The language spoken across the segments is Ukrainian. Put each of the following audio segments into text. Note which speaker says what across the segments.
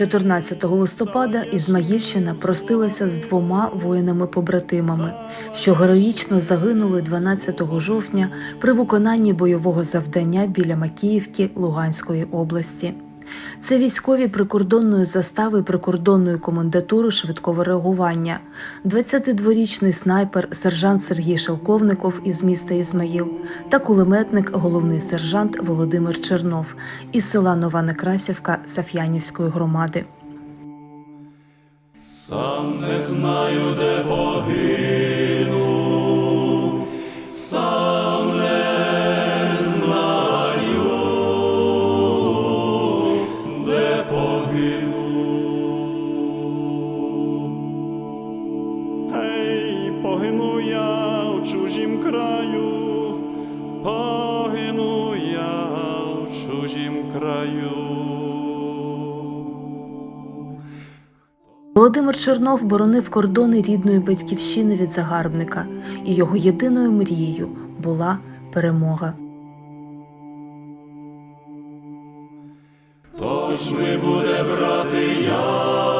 Speaker 1: 14 листопада Ізмаїльщина простилася з двома воїнами-побратимами, що героїчно загинули 12 жовтня при виконанні бойового завдання біля Макіївки Луганської області. Це військові прикордонної застави прикордонної комендатури швидкого реагування, 22-річний снайпер сержант Сергій Шелковников із міста Ізмаїл та кулеметник головний сержант Володимир Чернов із села Нова Некрасівка Саф'янівської громади.
Speaker 2: Сам не знаю, де погину, краю.
Speaker 1: Володимир Чернов боронив кордони рідної батьківщини від загарбника, і його єдиною мрією була перемога.
Speaker 2: Тож ми буде брати яму?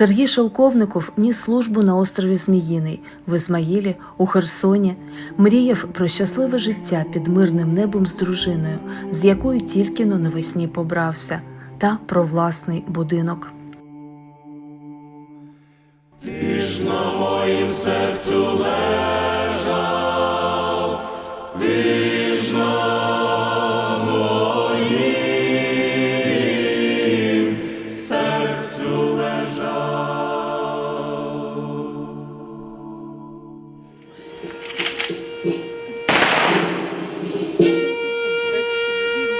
Speaker 1: Сергій Шелковников ніс службу на острові Зміїний, в Ізмаїлі, у Херсоні, мріяв про щасливе життя під мирним небом з дружиною, з якою тільки но навесні побрався, та про власний будинок.
Speaker 2: Ти ж на моїм серцю лежав,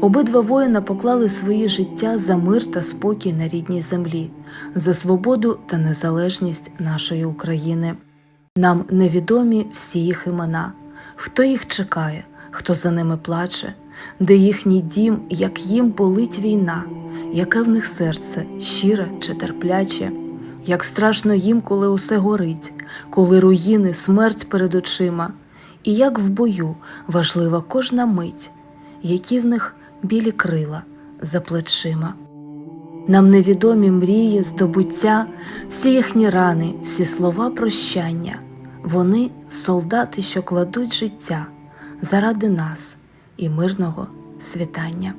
Speaker 1: Обидва воїна поклали свої життя за мир та спокій на рідній землі, за свободу та незалежність нашої України. Нам невідомі всі їх імена, хто їх чекає, хто за ними плаче, де їхній дім, як їм болить війна, яке в них серце, щире чи терпляче, як страшно їм, коли усе горить, коли руїни, смерть перед очима, і як в бою важлива кожна мить, які в них білі крила за плечима. Нам невідомі мрії, здобуття, всі їхні рани, всі слова прощання. Вони солдати, що кладуть життя заради нас і мирного світання.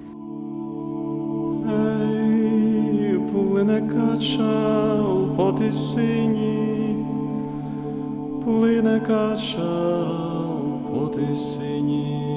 Speaker 2: Плине кача у потисині, плине кача у потисині.